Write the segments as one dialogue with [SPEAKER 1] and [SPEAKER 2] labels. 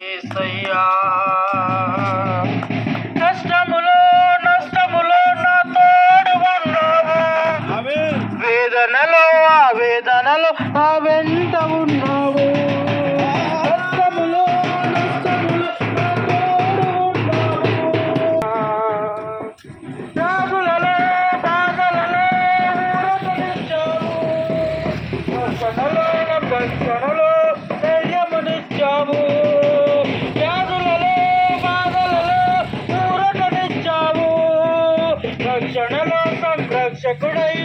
[SPEAKER 1] యేసయ్యా కష్టములో నష్టములో నా తోడు ఉన్నావు. వేదనలో ఆ వేదనలో ఆ వెంట ఉన్నావు. కష్టములో నష్టములో నా తోడు ఉన్నావు. త్యాగులలో బాధలలో ఊరటనిచ్చావు రక్షణలో రక్షణలో ధైర్యమునిచ్చావు సంరక్షకుడై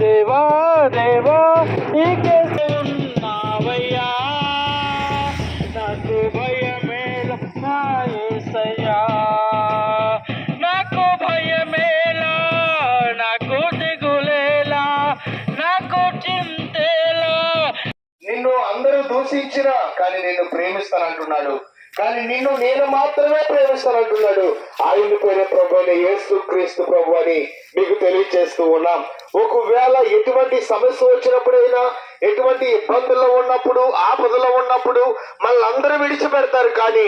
[SPEAKER 1] దేవా దేవా నీకే ఉన్నావయ్యా. నాకు భయమేల నా నాకు భయమేలా నాకు దిగులేలా నాకు చింతేలా
[SPEAKER 2] నిన్ను అందరూ దూషించినా కానీ నిన్ను ప్రేమిస్తానంటున్నాడు. కానీ నిన్ను నేను మాత్రమే ప్రేమిస్తానంటున్నాడు. ఆయుడిపోయిన ప్రభు అని యేసు క్రీస్తు ప్రభు అని మీకు తెలియజేస్తూ ఉన్నాం. ఒకవేళ ఎటువంటి సమస్య వచ్చినప్పుడైనా ఎటువంటి ఇబ్బందుల్లో ఉన్నప్పుడు ఆపదలో ఉన్నప్పుడు మళ్ళందరూ అందరూ విడిచిపెడతారు. కానీ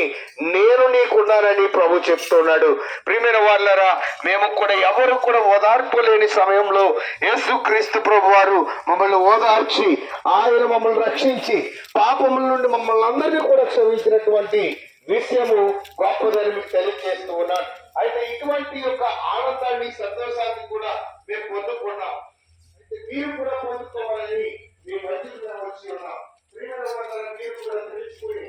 [SPEAKER 2] నేను నీకున్నానని ప్రభు చెప్తున్నాడు. ప్రియమైన వాళ్ళరా మేము కూడా ఎవరు కూడా ఓదార్పు లేని సమయంలో యేసు క్రీస్తు ప్రభు వారు మమ్మల్ని ఓదార్చి ఆయన మమ్మల్ని రక్షించి పాపముల నుండి మమ్మల్ని అందరినీ కూడా క్షమించినటువంటి విషయము గొప్పదని మీకు తెలియజేస్తూ ఉన్నాను. అయితే ఇటువంటి యొక్క ఆనందాన్ని సంతోషాన్ని కూడా మీరు కూడా పొందుకోవాలని మీరు వచ్చిన వచ్చి ఉన్నాం ప్రియమైన మీరు కూడా తెలుసుకుని